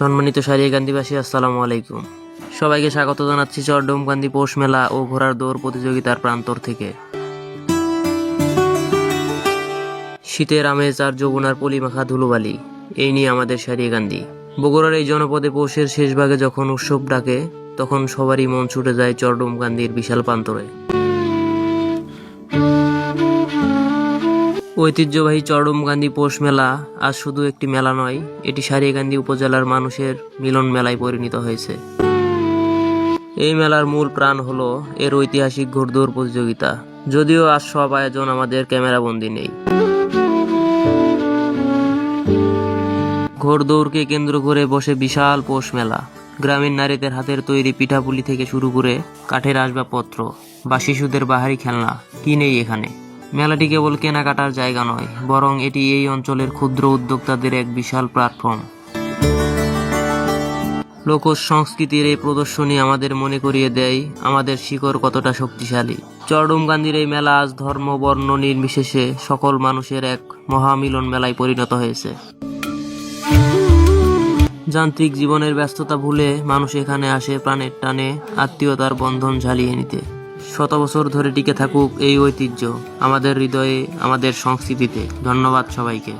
সম্মানিত সারিয়াকান্দিবাসী আসসালামু আলাইকুম। সবাইকে স্বাগত জানাচ্ছি চরডোমকান্দি পৌষ মেলা ও ঘোড়ার দৌড় প্রতিযোগিতার প্রান্তর থেকে। শীতের আমেজ আর যমুনার পলিমাখা ধুলোবালি, এই নিয়ে আমাদের সারিয়াকান্দি বগুড়ার এই জনপদে পৌষের শেষ ভাগে যখন উৎসব ডাকে, তখন সবারই মন ছুটে যায় চরডোমকান্দির বিশাল প্রান্তরে। ঐতিহ্যবাহী চরডোমকান্দি পৌষ মেলা আজ শুধু একটি মেলা নয়, এটি সারিয়াকান্দি উপজেলার মানুষের মিলন মেলায় পরিণত হয়েছে। এই মেলার মূল প্রাণ হলো এর ঐতিহাসিক ঘোড়দৌড় প্রতিযোগিতা। যদিও আজ সব আয়োজন আমাদের ক্যামেরাবন্দি নেই। ঘোড়দৌড়কে কেন্দ্র করে বসে বিশাল পৌষ মেলা। গ্রামীণ নারীদের হাতের তৈরি পিঠাপুলি থেকে শুরু করে কাঠের আসবাবপত্র বা শিশুদের বাহারি খেলনা, কি নেই এখানে? মেলাটি কেবল কেনাকাটার জায়গা নয়, বরং এটি এই অঞ্চলের ক্ষুদ্র উদ্যোক্তাদের এক বিশাল প্ল্যাটফর্ম। লোক সংস্কৃতির এই প্রদর্শনী আমাদের মনে করিয়ে দেয়, আমাদের শিকড় কতটা শক্তিশালী। চরডুমকান্দির এই মেলা আজ ধর্ম, বর্ণ, নির্বিশেষে সকল মানুষের এক মহামিলন মেলায় পরিণত হয়েছে। যান্ত্রিক জীবনের ব্যস্ততা ভুলে মানুষ এখানে আসে প্রাণের টানে আত্মীয়তার বন্ধন ঝালিয়ে নিতে। শত বছর ধরে টিকে থাকুক এই ঐতিহ্য আমাদের হৃদয়ে আমাদের সংস্কৃতিতে। ধন্যবাদ সবাইকে।